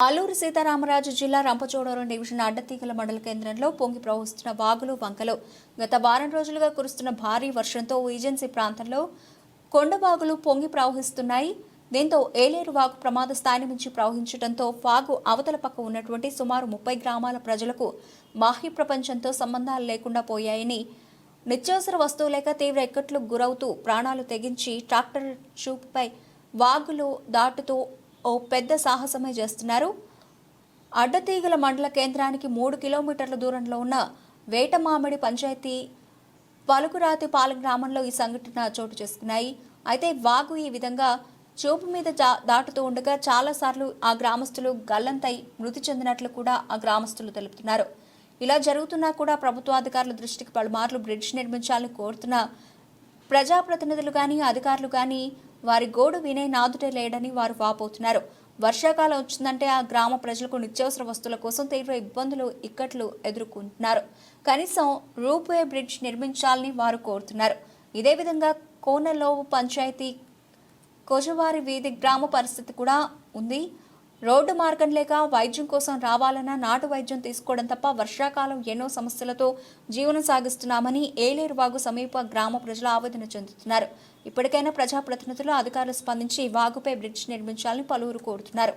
అల్లూరు సీతారామరాజు జిల్లా రంపచోడవరం డివిజన్ అడ్డతీగల మండల కేంద్రంలో పొంగి ప్రవహిస్తున్న వాగులు వంకలు గత వారం రోజులుగా కురుస్తున్న భారీ వర్షంతో ఏజెన్సీ ప్రాంతంలో కొండవాగులు పొంగి ప్రవహిస్తున్నాయి. దీంతో ఏలేరు వాగు ప్రమాద స్థాయి నుంచి ప్రవహించడంతో వాగు అవతల పక్క ఉన్నటువంటి సుమారు ముప్పై గ్రామాల ప్రజలకు బాహ్య ప్రపంచంతో సంబంధాలు లేకుండా పోయాయని నిత్యావసర వస్తువు లేక తీవ్ర ఎక్కట్లు గురవుతూ ప్రాణాలు తెగించి ట్రాక్టర్ చూపుపై వాగులు దాటుతూ ఓ పెద్ద సాహసమే చేస్తున్నారు. అడ్డతీగల మండల కేంద్రానికి మూడు కిలోమీటర్ల దూరంలో ఉన్న వేటమామిడి పంచాయతీ పలుకురాతి పాల గ్రామంలో ఈ సంఘటన చోటు చేసుకున్నాయి. అయితే వాగు ఈ విధంగా చూపు మీద దాటుతూ ఉండగా చాలాసార్లు ఆ గ్రామస్తులు గల్లంతై మృతి చెందినట్లు కూడా ఆ గ్రామస్తులు తెలుపుతున్నారు. ఇలా జరుగుతున్నా కూడా ప్రభుత్వాధికారుల దృష్టికి పలుమార్లు బ్రిడ్జ్ నిర్మించాలని కోరుతున్న ప్రజాప్రతినిధులు కానీ అధికారులు కానీ వారి గోడు వినే నాదుటే లేడని వారు వాపోతున్నారు. వర్షాకాలం వచ్చిందంటే ఆ గ్రామ ప్రజలకు నిత్యావసర వస్తువుల కోసం తీవ్ర ఇబ్బందులు ఇక్కట్లు ఎదుర్కొంటున్నారు. కనీసం రూప్వే బ్రిడ్జ్ నిర్మించాలని వారు కోరుతున్నారు. ఇదే విధంగా కోనలోవు పంచాయతీ కోజవారి వీధి గ్రామ పరిస్థితి కూడా ఉంది. రోడ్డు మార్గం లేక వైద్యం కోసం రావాలన్నా నాటు వైద్యం తీసుకోవడం తప్ప వర్షాకాలం ఎన్నో సమస్యలతో జీవనం సాగిస్తున్నామని ఏలేరు వాగు సమీప గ్రామ ప్రజలు ఆవేదన చెందుతున్నారు. ఇప్పటికైనా ప్రజాప్రతినిధులు అధికారులు స్పందించి వాగుపై బ్రిడ్జ్ నిర్మించాలని పలువురు కోరుతున్నారు.